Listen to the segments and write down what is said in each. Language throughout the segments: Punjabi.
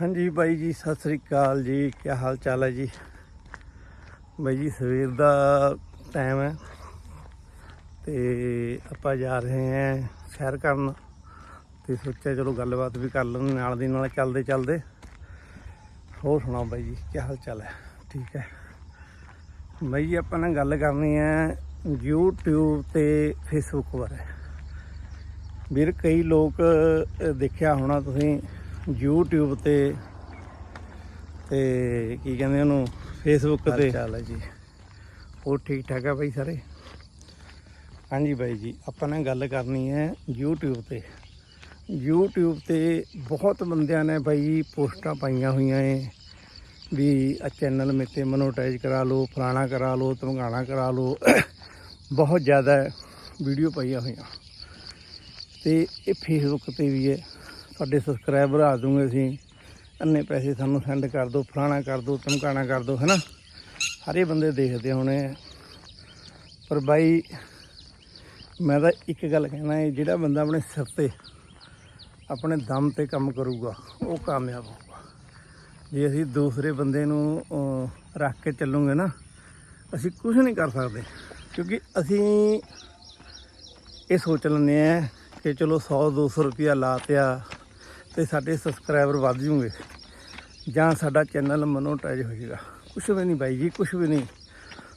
ਹਾਂਜੀ ਬਾਈ ਜੀ, ਸਤਿ ਸ੍ਰੀ ਅਕਾਲ ਜੀ। ਕੀ ਹਾਲ ਚਾਲ ਹੈ ਜੀ? ਬਾਈ ਜੀ, ਸਵੇਰ ਦਾ ਟਾਈਮ ਹੈ। ਤੇ ਆਪਾਂ ਜਾ ਰਹੇ ਹਾਂ ਸੈਰ ਕਰਨ। ਤੇ ਸੋਚਿਆ ਚਲੋ ਗੱਲਬਾਤ ਵੀ ਕਰ ਲੈਂਦੇ ਨਾਲ ਦੀ ਨਾਲ ਚੱਲਦੇ ਚੱਲਦੇ। ਹੋਰ ਸੁਣਾਓ ਬਾਈ ਜੀ, ਕੀ ਹਾਲ ਚਾਲ ਹੈ? ਠੀਕ ਹੈ। ਬਾਈ ਜੀ, ਆਪਾਂ ਨਾਲ ਗੱਲ ਕਰਨੀ ਹੈ YouTube ਤੇ Facebook ਬਾਰੇ। ਵੀਰ, ਕਈ ਲੋਕ ਦੇਖਿਆ ਹੋਣਾ ਤੁਸੀਂ YouTube ਤੇ ਤੇ ਕੀ ਕਹਿੰਦੇ ਉਹਨੂੰ Facebook ਤੇ। ਚਾਲ ਜੀ। ਉਹ ਠੀਕ ਠਾਕ ਹੈ ਬਾਈ ਸਾਰੇ? ਹਾਂਜੀ ਬਾਈ ਜੀ ਆਪਾਂ ਨੇ ਗੱਲ ਕਰਨੀ ਹੈ YouTube ਤੇ। YouTube ਤੇ ਬਹੁਤ ਬੰਦਿਆਂ ਨੇ ਬਾਈ ਪੋਸਟਾਂ ਪਾਈਆਂ ਹੋਈਆਂ ਏ ਵੀ ਆ ਚੈਨਲ ਮੇਤੇ ਮੋਨੋਟਾਈਜ਼ ਕਰਾ ਲਓ ਫਲਾਣਾ ਕਰਾ ਲਓ ਧਮਕਾਣਾ ਕਰਾ ਲਓ। ਬਹੁਤ ਜ਼ਿਆਦਾ ਵੀਡੀਓ ਪਾਈਆਂ ਹੋਈਆਂ। ਤੇ ਇਹ ਫੇਸਬੁੱਕ ਤੇ ਵੀ ਹੈ। ਤੁਹਾਡੇ ਸਬਸਕ੍ਰਾਈਬਰ ਆ ਦੂੰਗੇ ਅਸੀਂ ਅੰਨੇ ਪੈਸੇ ਸਾਨੂੰ ਸੈਂਡ ਕਰ ਦਿਓ, ਫਲਾਣਾ ਕਰ ਦਿਓ, ਧਮਕਾਣਾ ਕਰ ਦਿਓ, ਹੈਨਾ ਸਾਰੇ ਬੰਦੇ ਦੇਖਦੇ ਹੋਣੇ ਆ। ਪਰ ਬਾਈ, ਮੈਂ ਤਾਂ ਇੱਕ ਗੱਲ ਕਹਿਣਾ ਹੈ, ਜਿਹੜਾ ਬੰਦਾ ਆਪਣੇ ਸਿਰ ਤੇ, ਆਪਣੇ ਦਮ ਤੇ ਕੰਮ ਕਰੂਗਾ, ਉਹ ਕਾਮਯਾਬ ਹੋਊਗਾ ਜੇ ਅਸੀਂ ਦੂਸਰੇ ਬੰਦੇ ਨੂੰ ਰੱਖ ਕੇ ਚੱਲੂਗੇ ਨਾ, ਅਸੀਂ ਕੁਝ ਨਹੀਂ ਕਰ ਸਕਦੇ, ਕਿਉਂਕਿ ਅਸੀਂ ਇਹ ਸੋਚ ਲੈਂਦੇ ਆ ਕਿ ਚਲੋ 100 200 ਰੁਪਿਆ ਲਾਤਿਆ ਤੇ ਸਾਡੇ ਸਬਸਕ੍ਰਾਈਬਰ ਵੱਧ ਜੂਗੇ। ਜਾਂ ਸਾਡਾ ਚੈਨਲ ਮੋਨੋਟਾਈਜ਼ ਹੋ ਜਾਏਗਾ ਕੁਝ ਵੀ ਨਹੀਂ ਬਾਈ ਜੀ ਕੁਝ ਵੀ ਨਹੀਂ।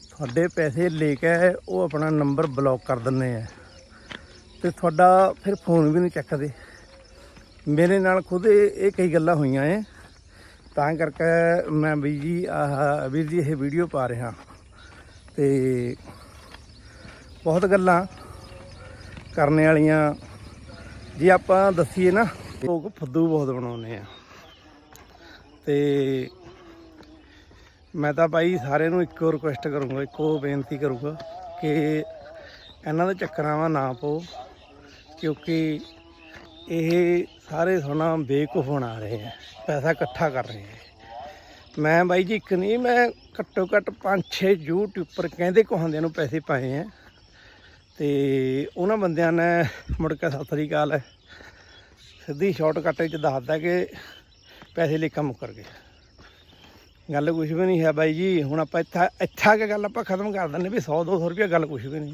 ਤੁਹਾਡੇ ਪੈਸੇ ਲੈ ਕੇ ਉਹ ਆਪਣਾ ਨੰਬਰ ਬਲੌਕ ਕਰ ਦਿੰਦੇ ਆ। ਤੇ ਤੁਹਾਡਾ ਫਿਰ ਫੋਨ ਵੀ ਨਹੀਂ ਚੱਕਦੇ। ਮੇਰੇ ਨਾਲ ਖੁਦ ਇਹ ਕਈ ਗੱਲਾਂ ਹੋਈਆਂ ਏ ਤਾਂ ਕਰਕੇ ਮੈਂ ਵੀ ਜੀ, ਆਹ ਵੀਰ ਜੀ, ਇਹ ਵੀਡੀਓ ਪਾ ਰਿਹਾ। ਤੇ ਬਹੁਤ ਗੱਲਾਂ ਕਰਨ ਵਾਲੀਆਂ। ਜੇ ਆਪਾਂ ਦੱਸੀਏ ਨਾ ਲੋਕ ਫੱਦੂ ਬਹੁਤ ਬਣਾਉਂਦੇ ਆ। ਤੇ ਮੈਂ ਤਾਂ ਭਾਈ ਸਾਰਿਆਂ ਨੂੰ ਇੱਕੋ ਰਿਕੁਐਸਟ ਕਰੂੰਗਾ, ਇੱਕੋ ਬੇਨਤੀ ਕਰੂੰਗਾ ਕਿ ਇਹਨਾਂ ਦੇ ਚੱਕਰਾਂ ਵਾ ਨਾ ਪਾਓ, ਕਿਉਂਕਿ ਇਹ ਸਾਰੇ ਸੋਨਾ ਬੇਵਕੂਫ ਬਣਾ ਰਹੇ ਆ, ਪੈਸਾ ਇਕੱਠਾ ਕਰ ਰਹੇ ਆ। ਮੈਂ ਬਾਈ ਜੀ ਇੱਕ ਨਹੀਂ, ਮੈਂ ਘੱਟੋ ਘੱਟ 5-6 ਯੂਟਿਊਬਰ ਕਹਿੰਦੇ ਕਹਾਂਦੇ ਨੂੰ ਪੈਸੇ ਪਾਏ ਆ। ਤੇ ਉਹਨਾਂ ਬੰਦਿਆਂ ਨੇ ਮੁੜ ਕੇ ਸਤਿ ਸ੍ਰੀ ਅਕਾਲ ਹੈ ਸਿੱਧੀ ਸ਼ਾਰਟਕਟ ਵਿੱਚ ਦੱਸਦਾ ਕਿ ਪੈਸੇ ਲਈ ਕੰਮ ਗਏ। ਗੱਲ ਕੁਝ ਵੀ ਨਹੀਂ ਹੈ ਬਾਈ ਜੀ। ਹੁਣ ਆਪਾਂ ਇੱਥਾ ਇੱਥਾ ਕੇ ਗੱਲ ਆਪਾਂ ਖਤਮ ਕਰ ਦਿੰਦੇ ਵੀ 100 200 ਰੁਪਏ ਗੱਲ ਕੁਝ ਵੀ ਨਹੀਂ।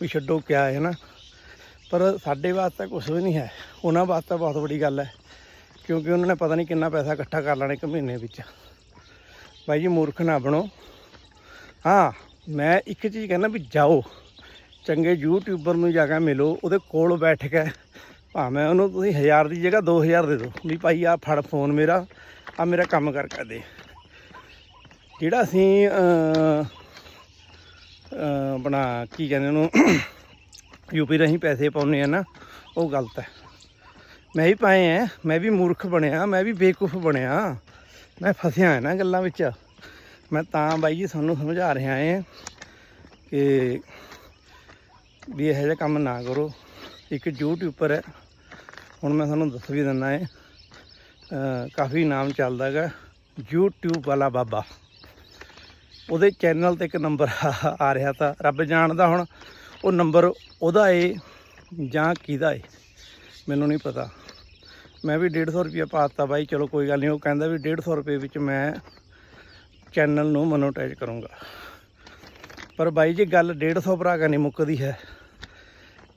ਵੀ ਛੱਡੋ ਕਿਆ ਹੈ ਨਾ। ਪਰ ਸਾਡੇ ਵਾਸਤੇ ਕੁਝ ਵੀ ਨਹੀਂ ਹੈ। ਉਹਨਾਂ ਵਾਸਤੇ ਬਹੁਤ ਵੱਡੀ ਗੱਲ ਹੈ। ਕਿਉਂਕਿ ਉਹਨਾਂ ਨੇ ਪਤਾ ਨਹੀਂ ਕਿੰਨਾ ਪੈਸਾ ਇਕੱਠਾ ਕਰ ਲੈਣਾ ਇੱਕ ਮਹੀਨੇ ਵਿੱਚ। ਬਾਈ ਜੀ ਮੂਰਖ ਨਾ ਬਣੋ। ਹਾਂ, ਮੈਂ ਇੱਕ ਚੀਜ਼ ਕਹਿੰਦਾ ਵੀ ਜਾਓ। ਚੰਗੇ ਯੂਟਿਊਬਰ ਨੂੰ ਜਾ ਕੇ ਮਿਲੋ। ਉਹਦੇ ਕੋਲ ਬੈਠ ਕੇ ਭਾਵੇਂ ਉਹਨੂੰ ਤੁਸੀਂ 1000 ਦੀ ਜਗ੍ਹਾ 2000 ਦੇ ਦਿਓ ਵੀ ਭਾਈ ਆ ਫੜ ਫੋਨ ਮੇਰਾ ਆ ਮੇਰਾ ਕੰਮ ਕਰ ਕਰ ਦੇ। ਜਿਹੜਾ ਅਸੀਂ ਅਹ, ਆਪਣਾ ਕੀ ਕਹਿੰਦੇ ਉਹਨੂੰ ਯੂਪੀ ਰਾਹੀਂ ਪੈਸੇ ਪਾਉਨੇ ਆ ਨਾ ਉਹ ਗਲਤ ਹੈ। ਮੈਂ ਵੀ ਪਾਏ ਆ ਮੈਂ ਵੀ ਮੂਰਖ ਬਣਿਆ ਮੈਂ ਵੀ ਬੇਵਕੂਫ ਬਣਿਆ ਮੈਂ ਫਸਿਆ ਹੈ ਨਾ ਗੱਲਾਂ ਵਿੱਚ। ਮੈਂ ਤਾਂ ਬਾਈ ਜੀ ਸਾਨੂੰ ਸਮਝਾ ਰਿਹਾ ਹਾਂ ਕਿ ਵੀ ਇਹੋ ਜਿਹਾ ਕੰਮ ਨਾ ਕਰੋ। ਇੱਕ ਯੂਟਿਊਬਰ ਹੈ। ਹੁਣ ਮੈਂ ਤੁਹਾਨੂੰ ਦੱਸ ਵੀ ਦਿੰਦਾ ਏ ਕਾਫੀ ਨਾਮ ਚੱਲਦਾ ਹੈਗਾ, YouTube ਵਾਲਾ ਬਾਬਾ। ਉਹਦੇ ਚੈਨਲ ਤੇ ਇੱਕ ਨੰਬਰ ਆ ਰਿਹਾ ਤਾਂ ਰੱਬ ਜਾਣਦਾ ਹੁਣ ਉਹ ਨੰਬਰ ਉਹਦਾ ਏ ਜਾਂ ਕਿਹਦਾ ਏ, ਮੈਨੂੰ ਨਹੀਂ ਪਤਾ। ਮੈਂ ਵੀ 150 ਰੁਪਏ ਪਾਤਾ ਬਾਈ, ਚਲੋ ਕੋਈ ਗੱਲ ਨਹੀਂ, ਉਹ ਕਹਿੰਦਾ ਵੀ 150 ਰੁਪਏ ਵਿੱਚ ਮੈਂ ਚੈਨਲ ਨੂੰ ਮੋਨੋਟਾਈਜ਼ ਕਰੂੰਗਾ। ਪਰ ਬਾਈ ਜੀ ਗੱਲ 150 ਭਰਾ ਕਾ ਨਹੀਂ ਮੁੱਕਦੀ ਹੈ।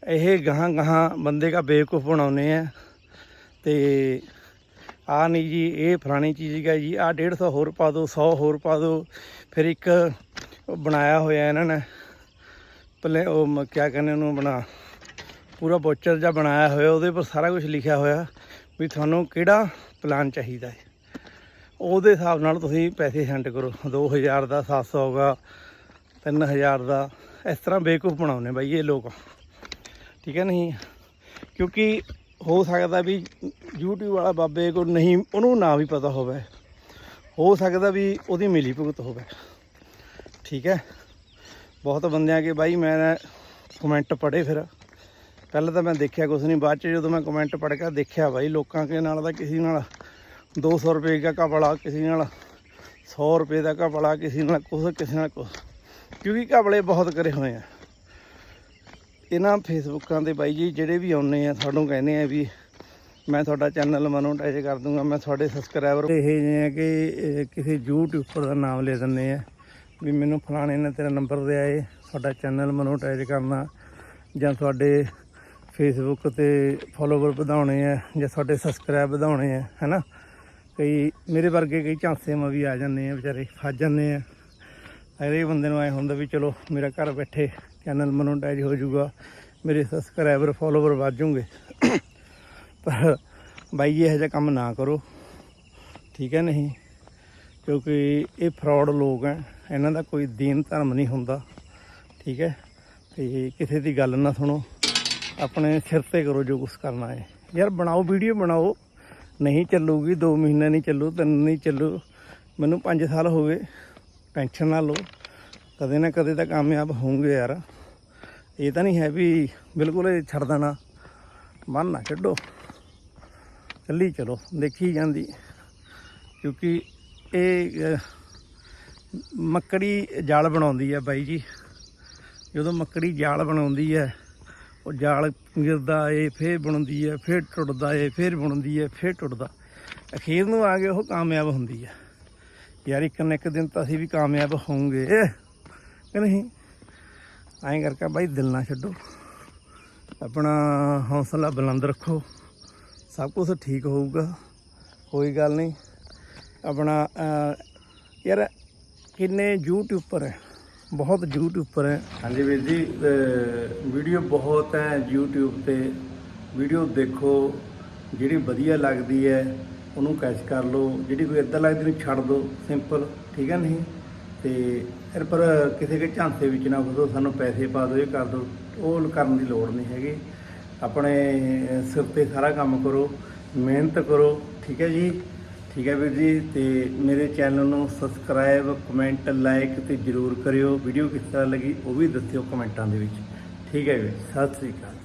ਇਹ ਗਾਹਾਂ ਗਾਹਾਂ ਬੰਦੇ ਕਾ ਬੇਵਕੂਫ ਬਣਾਉਨੇ ਆ। ਤੇ ਆ ਨਹੀਂ ਜੀ, ਇਹ ਫਲਾਣੀ ਚੀਜ਼ ਹੈ ਜੀ, ਆ 150 ਹੋਰ ਪਾ ਦਿਓ 100 ਹੋਰ ਪਾ ਦਿਓ। ਫਿਰ ਇੱਕ ਬਣਾਇਆ ਹੋਇਆ ਇਹਨਾਂ ਨੇ, ਪਲੇ ਉਹ ਮ- ਕਿਆ ਕਹਿੰਦੇ ਉਹਨੂੰ ਬਣਾ ਪੂਰਾ ਬੋਚਰ ਜਿਹਾ ਬਣਾਇਆ ਹੋਇਆ, ਉਹਦੇ ਪਰ ਸਾਰਾ ਕੁਝ ਲਿਖਿਆ ਹੋਇਆ ਵੀ ਤੁਹਾਨੂੰ ਕਿਹੜਾ ਪਲਾਨ ਚਾਹੀਦਾ ਹੈ। ਉਹਦੇ ਹਿਸਾਬ ਨਾਲ ਤੁਸੀਂ ਪੈਸੇ ਸੈਂਡ ਕਰੋ 2000 ਦਾ 700 ਦਾ 3000 ਦਾ, ਇਸ ਤਰ੍ਹਾਂ ਬੇਕੂਫ ਬਣਾਉਨੇ ਬਾਈ ਇਹ ਲੋਕ। ਠੀਕ ਹੈ ਨਹੀਂ? ਕਿਉਂਕਿ ਹੋ ਸਕਦਾ ਵੀ YouTube ਵਾਲਾ ਬਾਬੇ ਕੋ ਨਹੀਂ, ਉਹਨੂੰ ਨਾ ਵੀ ਪਤਾ ਹੋਵੇ। ਹੋ ਸਕਦਾ ਵੀ ਉਹਦੀ ਮਿਲੀ ਭੁਗਤ ਹੋਵੇ। ਠੀਕ ਹੈ? ਬਹੁਤ ਬੰਦਿਆਂ ਕੇ ਬਾਈ ਮੈਂ ਕਮੈਂਟ ਪੜ੍ਹੇ ਫਿਰ। ਪਹਿਲਾਂ ਤਾਂ ਮੈਂ ਦੇਖਿਆ ਕੁਛ ਨਹੀਂ, ਬਾਅਦ ਚ ਜਦੋਂ ਮੈਂ ਕਮੈਂਟ ਪੜ੍ਹ ਕੇ ਦੇਖਿਆ ਬਾਈ ਲੋਕਾਂ ਕੇ ਨਾਲ ਦਾ ਕਿਸੇ ਨਾਲ। 200 ਰੁਪਏ ਦਾ ਕਪੜਾ ਕਿਸੇ ਨਾਲ 100 ਰੁਪਏ ਦਾ ਕਪੜਾ ਕਿਸੇ ਨਾਲ ਕੁਛ, ਕਿਸੇ ਨਾਲ ਕੁਛ। ਕਿਉਂਕਿ ਕਪੜੇ ਬਹੁਤ ਕਰੇ ਹੋਏ ਆ। ਇਹਨਾਂ ਫੇਸਬੁੱਕਾਂ ਤੇ ਬਾਈ ਜੀ, ਜਿਹੜੇ ਵੀ ਆਉਨੇ ਆ, ਸਾਨੂੰ ਕਹਿੰਦੇ ਆ ਵੀ ਮੈਂ ਤੁਹਾਡਾ ਚੈਨਲ ਮੋਨੋਟਾਈਜ਼ ਕਰ ਦੂੰਗਾ, ਮੈਂ ਤੁਹਾਡੇ ਸਬਸਕ੍ਰਾਈਬਰ ਇਹ ਜਿਹੇ ਆ ਕਿ ਕਿਸੇ ਯੂਟਿਊਬਰ ਦਾ ਨਾਮ ਲੈ ਦਿੰਦੇ ਆ ਵੀ ਮੈਨੂੰ ਫਲਾਣੇ ਨੇ ਤੇਰਾ ਨੰਬਰ ਦਿਆ ਏ, ਤੁਹਾਡਾ ਚੈਨਲ ਮੋਨੋਟਾਈਜ਼ ਕਰਨਾ ਜਾਂ ਤੁਹਾਡੇ ਫੇਸਬੁੱਕ ਤੇ ਫੋਲੋਵਰ ਵਧਾਉਣੇ ਆ ਜਾਂ ਤੁਹਾਡੇ ਸਬਸਕ੍ਰਾਈਬ ਵਧਾਉਣੇ ਆ, ਹੈਨਾ? ਕਈ ਮੇਰੇ ਵਰਗੇ ਕਈ ਝਾਂਸੇ ਮਾ ਵੀ ਆ ਜਾਂਦੇ ਆ, ਵਿਚਾਰੇ, ਫਸ ਜਾਂਦੇ ਆ। ਹਰੇਕ ਬੰਦੇ ਨੂੰ ਐ ਹੁੰਦਾ ਵੀ ਚਲੋ ਮੇਰਾ ਘਰ ਬੈਠੇ ਚੈਨਲ ਮੋਨੋਟਾਈਜ਼ ਹੋ ਜਾਊਗਾ, ਮੇਰੇ ਸਬਸਕ੍ਰਾਈਬਰ ਫਾਲੋਵਰ ਵੱਧ ਜਾਣਗੇ ਪਰ ਬਾਈ ਜੀ ਇਹੋ ਜਿਹਾ ਕੰਮ ਨਾ ਕਰੋ। ਠੀਕ ਹੈ ਨਹੀਂ? ਕਿਉਂਕਿ ਇਹ ਫਰਾਡ ਲੋਕ ਹੈ, ਇਹਨਾਂ ਦਾ ਕੋਈ ਦੀਨ ਧਰਮ ਨਹੀਂ ਹੁੰਦਾ। ਠੀਕ ਹੈ? ਤੇ ਕਿਸੇ ਦੀ ਗੱਲ ਨਾ ਸੁਣੋ। ਆਪਣੇ ਸਿਰ ਤੇ ਕਰੋ ਜੋ ਕੁਝ ਕਰਨਾ ਹੈ। ਯਾਰ, ਬਣਾਓ, ਵੀਡੀਓ ਬਣਾਓ। ਨਹੀਂ ਚੱਲੂਗੀ 2 ਮਹੀਨੇ ਨਹੀਂ ਚੱਲੂ, ਤਿੰਨ ਨਹੀਂ ਚੱਲੂ। ਮੈਨੂੰ 5 ਸਾਲ ਹੋ ਗਏ, ਟੈਨਸ਼ਨ ਨਾ ਲਓ। ਕਦੇ ਨਾ ਕਦੇ ਤਾਂ ਕਾਮਯਾਬ ਹੋਵਾਂਗੇ ਯਾਰ। ਇਹ ਤਾਂ ਨਹੀਂ ਹੈ ਵੀ ਬਿਲਕੁਲ ਇਹ ਛੱਡ ਦੇਣਾ। ਮਨ ਨਾ ਛੱਡੋ। ਚੱਲੀ ਚਲੋ, ਦੇਖੀ ਜਾਂਦੀ। ਕਿਉਂਕਿ ਇਹ ਮੱਕੜੀ ਜਾਲ ਬਣਾਉਂਦੀ ਹੈ ਬਾਈ ਜੀ। ਜਦੋਂ ਮੱਕੜੀ ਜਾਲ ਬਣਾਉਂਦੀ ਹੈ, ਉਹ ਜਾਲ ਗਿਰਦਾ ਏ ਫੇਰ ਬਣਦੀ ਹੈ, ਫੇਰ ਟੁੱਟਦਾ ਏ ਫੇਰ ਬਣਦੀ ਹੈ, ਫੇਰ ਟੁੱਟਦਾ। ਅਖੀਰ ਨੂੰ ਆ ਕੇ ਉਹ ਕਾਮਯਾਬ ਹੁੰਦੀ ਹੈ। ਯਾਰ, ਇੱਕ ਨਾ ਇੱਕ ਦਿਨ ਤਾਂ ਅਸੀਂ ਵੀ ਕਾਮਯਾਬ ਹੋਵਾਂਗੇ। ਕਿ ਨਹੀਂ? ਐਂ ਕਰਕੇ ਬਾਈ ਦਿਲ ਨਾ ਛੱਡੋ। ਆਪਣਾ ਹੌਸਲਾ ਬੁਲੰਦ ਰੱਖੋ। ਸਭ ਕੁਝ ਠੀਕ ਹੋਊਗਾ। ਕੋਈ ਗੱਲ ਨਹੀਂ। ਆਪਣਾ ਯਾਰ ਕਿੰਨੇ ਯੂਟਿਊਬਰ ਹੈ ਬਹੁਤ ਯੂਟਿਊਬਰ ਹੈ ਹਾਂਜੀ ਵੀਰ ਜੀ ਵੀਡੀਓ ਬਹੁਤ ਹੈ YouTube ਤੇ। ਵੀਡੀਓ ਦੇਖੋ, ਜਿਹੜੀ ਵਧੀਆ ਲੱਗਦੀ ਹੈ ਉਹਨੂੰ ਕੈਚ ਕਰ ਲਓ। ਜਿਹੜੀ ਕੋਈ ਇਦਾਂ ਲੱਗਦੀ ਨੂੰ ਛੱਡ ਦਿਓ ਸਿੰਪਲ ਠੀਕ ਹੈ ਨਹੀਂ? ਤੇ ਫਿਰ ਪਰ ਕਿਸੇ ਕੇ ਝਾਂਸੇ ਵਿੱਚ ਨਾ ਫਸੋ, ਸਾਨੂੰ ਪੈਸੇ ਪਾ ਦਿਓ, ਇਹ ਕਰ ਦਿਓ। ਉਹ ਕਰਨ ਦੀ ਲੋੜ ਨਹੀਂ ਹੈਗੀ। ਆਪਣੇ ਸਿਰ ਤੇ ਸਾਰਾ ਕੰਮ ਕਰੋ, ਮਿਹਨਤ ਕਰੋ, ਠੀਕ ਹੈ ਜੀ? ਠੀਕ ਹੈ ਵੀਰ ਜੀ, ਤੇ ਮੇਰੇ ਚੈਨਲ ਨੂੰ ਸਬਸਕ੍ਰਾਈਬ ਕਮੈਂਟ ਲਾਈਕ ਤੇ ਜਰੂਰ ਕਰਿਓ। ਵੀਡੀਓ ਕਿਸ ਤਰ੍ਹਾਂ ਲੱਗੀ ਉਹ ਵੀ ਦੱਸਿਓ ਕਮੈਂਟਾਂ ਦੇ ਵਿੱਚ। ਠੀਕ ਹੈ ਵੀਰ, ਸਤਿ ਸ੍ਰੀ ਅਕਾਲ।